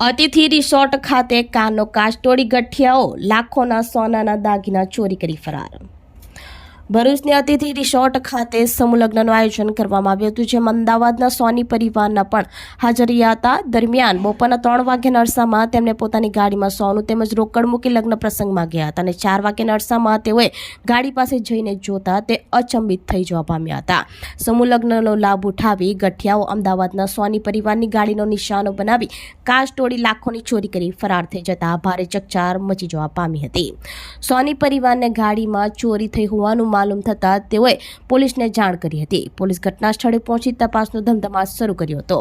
અતિથિ રિસોર્ટ ખાતે કાનો તોડી ગઠિયાઓ લાખોના સોનાના દાગીના ચોરી કરી ફરાર. ભરૂચની અતિથિ રિસોર્ટ ખાતે સમૂહ લગ્નનું આયોજન કરવામાં આવ્યું હતું, જેમાં અમદાવાદના સોની પરિવારના પણ હાજર રહ્યા હતા. દરમિયાન બપોરના ત્રણ વાગ્યાના અરસામાં તેમણે પોતાની ગાડીમાં સોનું તેમજ રોકડ મૂકી લગ્ન પ્રસંગમાં ગયા હતા અને ચાર વાગ્યાના અરસામાં તેઓએ ગાડી પાસે જઈને જોતા તે અચંબિત થઈ જવા પામ્યા હતા. સમૂહ લગ્નનો લાભ ઉઠાવી ગઠિયાઓ અમદાવાદના સોની પરિવારની ગાડીનો નિશાનો બનાવી કાચ તોડી લાખોની ચોરી કરી ફરાર થઈ જતા ભારે ચકચાર મચી જવા પામી હતી. સોની પરિવારને ગાડીમાં ચોરી થઈ હોવાનું માલુમ થતાં તેઓએ પોલીસને જાણ કરી હતી. પોલીસ ઘટના સ્થળે પહોંચી તપાસનો ધમધમાટ શરૂ કર્યો હતો.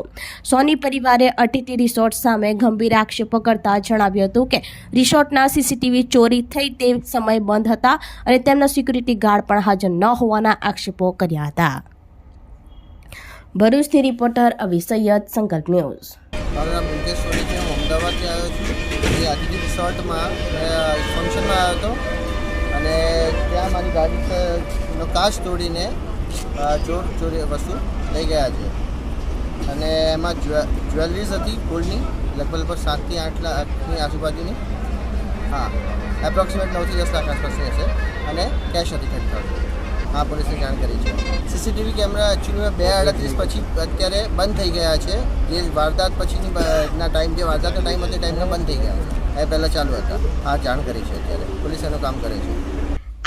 સોની પરિવારે અટીટી રિસોર્ટ સામે ગંભીર આક્ષેપો કરતા જણાવ્યું હતું કે રિસોર્ટના સીસીટીવી ચોરી થઈ તે સમયે બંધ હતા અને તેમના સિક્યુરિટી ગાર્ડ પણ હાજર ન હોવાના આક્ષેપો કર્યા હતા. ભરૂચથી રિપોર્ટર અવી સૈયદ, સંકલ્પ ન્યૂઝ. મારું નામ મુકેશ સોની છે. હું અમદાવાદથી આવ્યો છું. જે અતિથિ રિસોર્ટમાં ફંક્શનમાં આવ્યો હતો. અને ત્યાં મારી ગાડી પર- નો કાચ તોડીને ચોર ચોરી વસ્તુ લઈ ગયા છે. અને એમાં જ્વે જ્વેલરીઝ હતી ગોલ્ડની લગભગ લગભગ સાતથી આઠ લાખની આજુબાજુની. હા એપ્રોક્સિમેટ નવથી દસ લાખ આસપાસની હશે. અને કેશ હતી થર્ટી હા પોલીસને જાણ કરી છે. સીસીટીવી કેમેરા એકચ્યુઅલીમાં બે અડત્રીસ પછી અત્યારે બંધ થઈ ગયા છે. જે વારદાત પછીની ના ટાઈમ જે વારદાતનો ટાઈમ હતો એ ટાઈમના બંધ થઈ ગયા એ પહેલાં ચાલુ હતા. હા જાણ કરી છે અત્યારે. પોલીસ એનું કામ કરે છે.